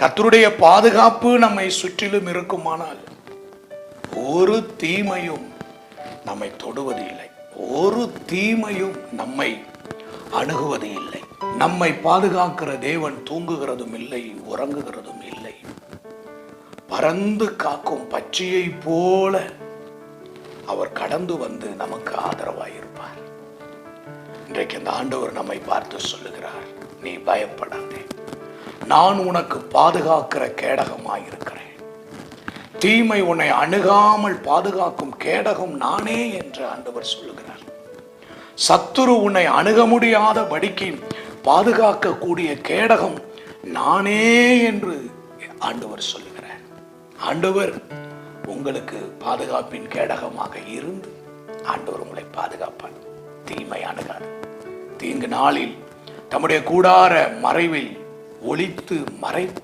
கத்தருடைய பாதுகாப்பு நம்மை சுற்றிலும் இருக்குமானால் ஒரு தீமையும் நம்மை தொடுவது இல்லை ஒரு தீமையும் நம்மை அணுகுவது இல்லை நம்மை பாதுகாக்கிற தேவன் தூங்குகிறதும் இல்லை உறங்குகிறதும் இல்லை. பறந்து காக்கும் பச்சையை போல அவர் கடந்து வந்து நமக்கு ஆதரவாயிருப்பார். இன்றைக்கு இந்த ஆண்டவர் நம்மை பார்த்து சொல்லுகிறார் நீ பயப்படாதே. நான் உனக்கு பாதுகாக்கிற கேடகமாக இருக்கிறேன் தீமை உன்னை அணுகாமல் பாதுகாக்கும் கேடகம் நானே என்று ஆண்டவர் சொல்லுகிறார். சத்துரு உன்னை அணுக முடியாத படிக்கு பாதுகாக்கக்கூடிய கேடகம் நானே என்று ஆண்டவர் சொல்லுகிறார். ஆண்டவர் உங்களுக்கு பாதுகாப்பின் கேடகமாக இருந்து ஆண்டவர் உங்களை பாதுகாப்பார். தீமை அணுகாது. தீங்கு நாளில் தம்முடைய கூடார மறைவில் ஒழித்து மறைத்து